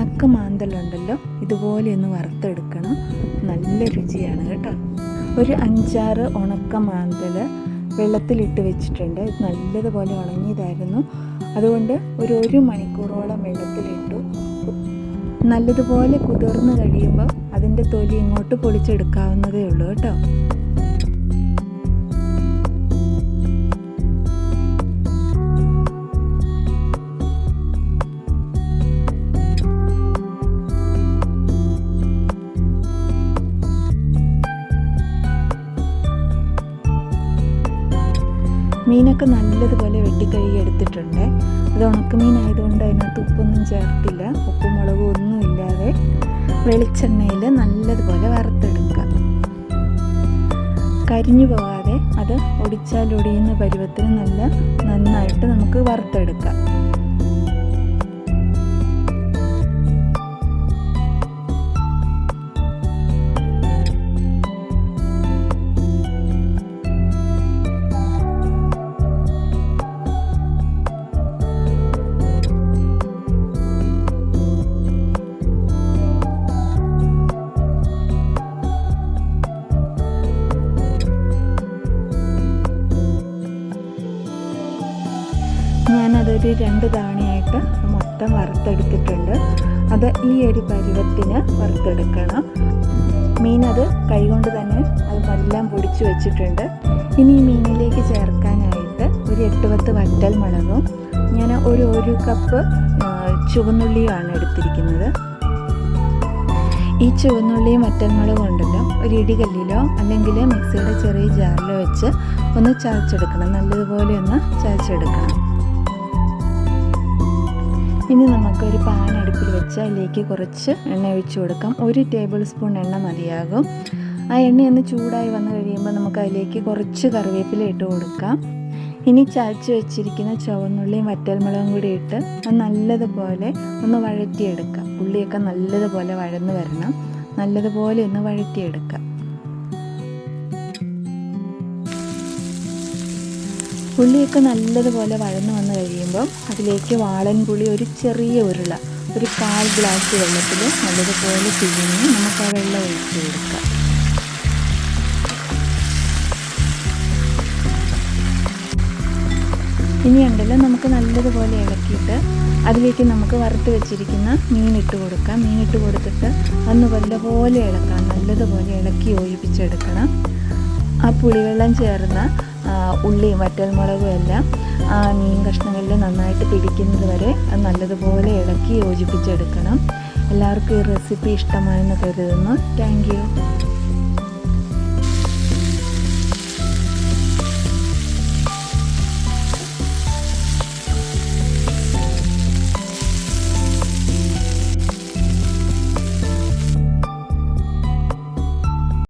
ഉണക്ക മാന്തലുണ്ടല്ലോ ഇതുപോലെ ഒന്ന് വറുത്തെടുക്കണം. നല്ല രുചിയാണ് കേട്ടോ. ഒരു അഞ്ചാറ് ഉണക്ക മാന്തൽ വെള്ളത്തിലിട്ട് വെച്ചിട്ടുണ്ട്. ഇത് നല്ലതുപോലെ ഉണങ്ങിയതായിരുന്നു. അതുകൊണ്ട് ഒരു ഒരു മണിക്കൂറോളം വെള്ളത്തിലിട്ടു. നല്ലതുപോലെ കുതിർന്ന് കഴിയുമ്പോൾ അതിന്റെ തൊലി ഇങ്ങോട്ട് പൊളിച്ചെടുക്കാവുന്നതേ ഉള്ളൂ കേട്ടോ. മീനൊക്കെ നല്ലതുപോലെ വെട്ടിക്കഴുകി എടുത്തിട്ടുണ്ട്. അത് ഉണക്കമീനായതുകൊണ്ട് അതിനകത്ത് ഉപ്പൊന്നും ചേർത്തില്ല. ഉപ്പും മുളകും ഒന്നും ഇല്ലാതെ വെളിച്ചെണ്ണയിൽ നല്ലതുപോലെ വറുത്തെടുക്കുക. കരിഞ്ഞു പോകാതെ അത് ഒടിച്ചാലൊടിയുന്ന പരുവത്തിന് നല്ല നന്നായിട്ട് നമുക്ക് വറുത്തെടുക്കാം. ഞാനതൊരു രണ്ട് തവണയായിട്ട് മൊത്തം വറുത്തെടുത്തിട്ടുണ്ട്. അത് ഈ ഒരു പരുവത്തിന് വറുത്തെടുക്കണം. മീൻ അത് കൈകൊണ്ട് തന്നെ അത് എല്ലാം പൊടിച്ചു വെച്ചിട്ടുണ്ട്. ഇനി ഈ മീനിലേക്ക് ചേർക്കാനായിട്ട് ഒരു എട്ട് പത്ത് വറ്റൽ മുളകും ഞാൻ ഒരു ഒരു കപ്പ് ചുവന്നുള്ളിയുമാണ് എടുത്തിരിക്കുന്നത്. ഈ ചുവന്നുള്ളിയും വറ്റൽമുളകും ഉണ്ടല്ലോ ഒരു ഇടികല്ലിലോ അല്ലെങ്കിൽ മിക്സിയുടെ ചെറിയ ജാറിലോ വെച്ച് ഒന്ന് ചതച്ചെടുക്കണം. നല്ലതുപോലെ ഒന്ന് ചതച്ചെടുക്കണം. ഇനി നമുക്കൊരു പാൻ അടുപ്പിൽ വെച്ച് അതിലേക്ക് കുറച്ച് എണ്ണ ഒഴിച്ചു കൊടുക്കാം. ഒരു ടേബിൾ സ്പൂൺ എണ്ണ മതിയാകും. ആ എണ്ണ ഒന്ന് ചൂടായി വന്നു കഴിയുമ്പോൾ നമുക്ക് അതിലേക്ക് കുറച്ച് കറിവേപ്പില ഇട്ട് കൊടുക്കാം. ഇനി ചതച്ച് വെച്ചിരിക്കുന്ന ചുവന്നുള്ളിയും വറ്റൽമുളകും കൂടി ഇട്ട് അത് നല്ലതുപോലെ ഒന്ന് വഴറ്റിയെടുക്കാം. ഉള്ളിയൊക്കെ നല്ലതുപോലെ വഴന്ന് വരണം. നല്ലതുപോലെ ഒന്ന് വഴറ്റിയെടുക്കാം. ഉള്ളിയൊക്കെ നല്ലതുപോലെ വഴന്നു വന്നു കഴിയുമ്പം അതിലേക്ക് വാളൻപുളി ഒരു ചെറിയ ഉരുള ഒരു കാൽ ഗ്ലാസ് വെള്ളത്തിൽ നല്ലതുപോലെ പിഴിഞ്ഞ് നമുക്ക് ആ വെള്ളം ഒഴിച്ചു കൊടുക്കാം ഇനിയുണ്ടല്ലോ നമുക്ക് നല്ലതുപോലെ ഇളക്കിയിട്ട് അതിലേക്ക് നമുക്ക് വറുത്ത് വെച്ചിരിക്കുന്ന മീനിട്ട് കൊടുക്കാം. മീനിട്ട് കൊടുത്തിട്ട് അന്ന് വല്ലപോലെ ഇളക്കാം. നല്ലതുപോലെ ഇളക്കി യോജിപ്പിച്ചെടുക്കണം. ആ പുളിവെള്ളം ചേർന്ന ഉള്ളിയും വറ്റൽമുളകും എല്ലാം ആ മീൻ കഷ്ണങ്ങളിൽ നന്നായിട്ട് പിടിക്കുന്നത് വരെ നല്ലതുപോലെ ഇളക്കി യോജിപ്പിച്ചെടുക്കണം. എല്ലാവർക്കും ഈ റെസിപ്പി ഇഷ്ടമായെന്ന് കരുതുന്നു. താങ്ക്